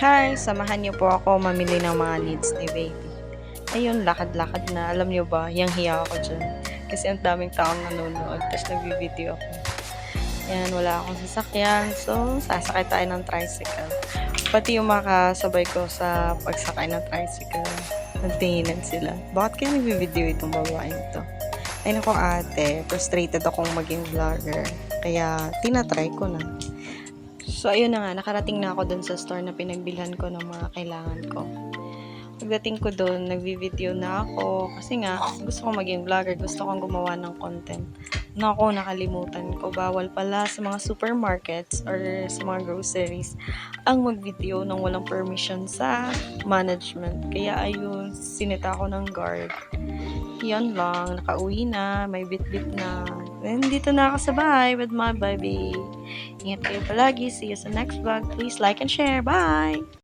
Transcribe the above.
Hi, samahan niyo po ako mamili ng mga needs ni baby. Ayun, lakad-lakad na. Alam niyo ba, yung hiya ako dyan. Kasi ang daming taong nanonood, tapos nag-video ako. Yan, wala akong sasakyan. So, sasakay tayo ng tricycle. Pati yung makasabay ko sa pagsakay ng tricycle. Nagtinginan sila. Bakit kaya nag-video itong babaeng to? Ay nako ate, frustrated akong maging vlogger. Kaya, tinatry ko na. So, ayun na nga, nakarating na ako dun sa store na pinagbilhan ko ng mga kailangan ko. Pagdating ko dun, nagvi-video na ako. Kasi nga, gusto ko maging vlogger. Gusto kong gumawa ng content. Naku, nakalimutan ko. Bawal pala sa mga supermarkets or sa mga groceries ang mag-video nang walang permission sa management. Kaya ayun, sinita ako ng guard. Yan lang, nakauwi na, may bit-bit na. And dito na ako sa bahay with my baby. Ingat kayo palagi. See you sa next vlog. Please like and share. Bye!